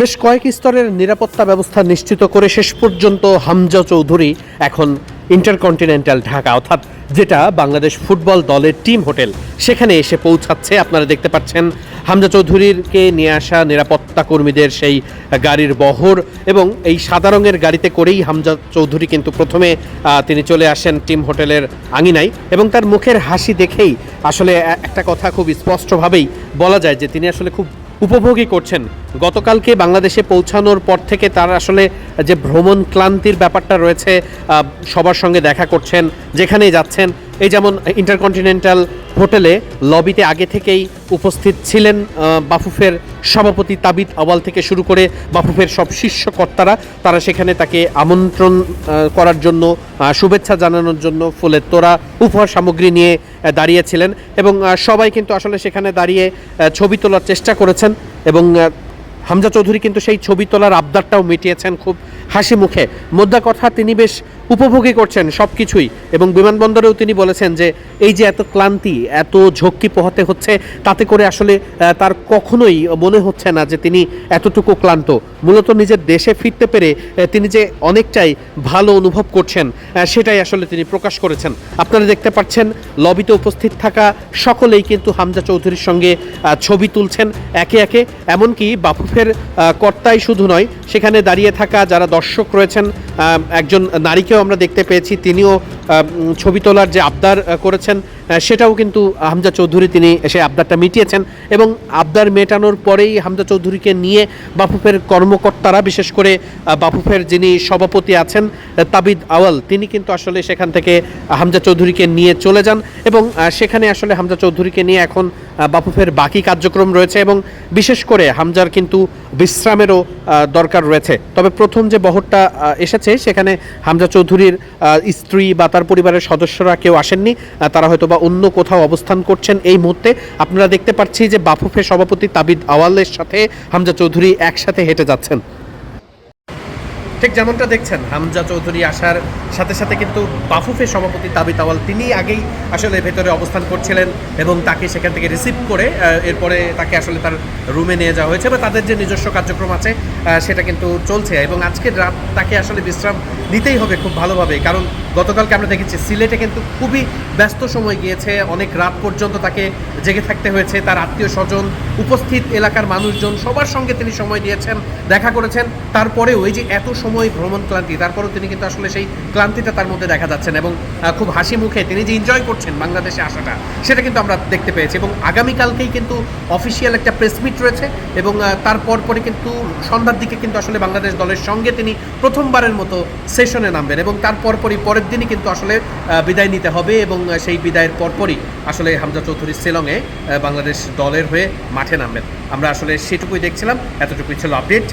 বেশ কয়েক স্তরের নিরাপত্তা ব্যবস্থা নিশ্চিত করে শেষ পর্যন্ত হামজা চৌধুরী এখন ইন্টারকন্টিনেন্টাল ঢাকা, অর্থাৎ যেটা বাংলাদেশ ফুটবল দলের টিম হোটেল, সেখানে এসে পৌঁছাচ্ছে। আপনারা দেখতে পাচ্ছেন হামজা চৌধুরীরকে নিয়ে আসা নিরাপত্তা কর্মীদের সেই গাড়ির বহর এবং এই সাদা রঙের গাড়িতে করেই হামজা চৌধুরী কিন্তু প্রথমে তিনি চলে আসেন টিম হোটেলের আঙিনায় এবং তার মুখের হাসি দেখেই আসলে একটা কথা খুব স্পষ্টভাবেই বলা যায় যে তিনি আসলে খুব উপভোগী করছেন। গতকালকে বাংলাদেশে পৌঁছানোর পর থেকে তার আসলে যে ভ্রমণ ক্লান্তির ব্যাপারটা রয়েছে সবার সঙ্গে দেখা করছেন, যেখানেই যাচ্ছেন এই যেমন ইন্টারকন্টিনেন্টাল হোটেলে লবিতে আগে থেকেই উপস্থিত ছিলেন বাফুফের সভাপতি তাবিদ আওয়াল থেকে শুরু করে বাফুফের সব শীর্ষ কর্তারা। তারা সেখানে তাকে আমন্ত্রণ করার জন্য শুভেচ্ছা জানানোর জন্য ফুলের তোরা উপহার সামগ্রী নিয়ে দাঁড়িয়েছিলেন এবং সবাই কিন্তু আসলে সেখানে দাঁড়িয়ে ছবি তোলার চেষ্টা করেছেন এবং হামজা চৌধুরী কিন্তু সেই ছবি তোলার আবদারটাও মিটিয়েছেন খুব হাসি মুখে। মোদ্দা কথা তিনি বেশ উপভোগী করছেন সব কিছুই এবং বিমানবন্দরেও তিনি বলেছেন যে এই যে এত ক্লান্তি, এত ঝক্কি পোহাতে হচ্ছে, তাতে করে আসলে তার কখনোই মনে হচ্ছে না যে তিনি এতটুকু ক্লান্ত। মূলত নিজের দেশে ফিরতে পেরে তিনি যে অনেকটাই ভালো অনুভব করছেন সেটাই আসলে তিনি প্রকাশ করেছেন। আপনারা দেখতে পাচ্ছেন, লবিতে উপস্থিত থাকা সকলেই কিন্তু হামজা চৌধুরীর সঙ্গে ছবি তুলছেন একে একে। এমনকি বাফুফের কর্তাই শুধু নয়, সেখানে দাঁড়িয়ে থাকা যারা দর্শক রয়েছেন একজন নারীকেও আমরা দেখতে পেয়েছি, তিনিও ছবি তোলার যে আবদার করেছেন সেটাও কিন্তু হামজা চৌধুরী তিনি সেই আবদারটা মিটিয়েছেন এবং আবদার মেটানোর পরেই হামজা চৌধুরীকে নিয়ে বাফুফের কর্মকর্তারা, বিশেষ করে বাফুফের যিনি সভাপতি আছেন তাবিদ আওয়াল, তিনি কিন্তু আসলে সেখান থেকে হামজা চৌধুরীকে নিয়ে চলে যান এবং সেখানে আসলে হামজা চৌধুরীকে নিয়ে এখন বাফুফের বাকি কার্যক্রম রয়েছে এবং বিশেষ করে হামজার কিন্তু বিশ্রামেরও দরকার রয়েছে। তবে প্রথম যে বহরটা এসেছে, সেখানে হামজা চৌধুরীর স্ত্রী বা তার পরিবারের সদস্যরা কেউ আসেননি। তারা হয়তো বা অন্য কোথাও অবস্থান করছেন এই মুহূর্তে। আপনারা দেখতে পাচ্ছি যে বাফুফের সভাপতি তাবিদ আওয়ালের সাথে হামজা চৌধুরী একসাথে হেঁটে যাচ্ছেন। ঠিক যেমনটা দেখছেন, হামজা চৌধুরী আসার সাথে সাথে কিন্তু বাফুফের সভাপতি তাবি তাওয়াল তিনি আগেই আসলে ভেতরে অবস্থান করছিলেন এবং তাকে সেখান থেকে রিসিভ করে এরপরে তাকে আসলে তার রুমে নিয়ে যাওয়া হয়েছে। বা তাদের যে নিজস্ব কার্যক্রম আছে সেটা কিন্তু চলছে এবং আজকের রাত তাকে আসলে বিশ্রাম নিতেই হবে খুব ভালোভাবে কারণ গতকালকে আমরা দেখেছি সিলেটে কিন্তু খুবই ব্যস্ত সময় গিয়েছে। অনেক রাত পর্যন্ত তাকে জেগে থাকতে হয়েছে। তার আত্মীয় স্বজন, উপস্থিত এলাকার মানুষজন, সবার সঙ্গে তিনি সময় দিয়েছেন, দেখা করেছেন। তারপরেও এই যে এত সময় ভ্রমণ ক্লান্তি, তারপরেও তিনি কিন্তু আসলে সেই ক্লান্তিটা তার মধ্যে দেখা যাচ্ছেন এবং খুব হাসি মুখে তিনি যে এনজয় করছেন বাংলাদেশে আসাটা, সেটা কিন্তু আমরা দেখতে পেয়েছি এবং আগামীকালকেই কিন্তু অফিসিয়াল একটা প্রেস মিট রয়েছে এবং তারপর পরে কিন্তু সন্ধ্যার দিকে কিন্তু আসলে বাংলাদেশ দলের সঙ্গে তিনি প্রথমবারের মতো সেশনে নামবেন এবং তারপর পরই পরের দিনই কিন্তু আসলে বিদায় নিতে হবে এবং সেই বিদায়ের পরপরই আসলে হামজা চৌধুরী শিলংয়ে বাংলাদেশ দলের হয়ে মাঠে নামবেন। আমরা আসলে সেটুকুই দেখছিলাম, এতটুকুই ছিল আপডেট।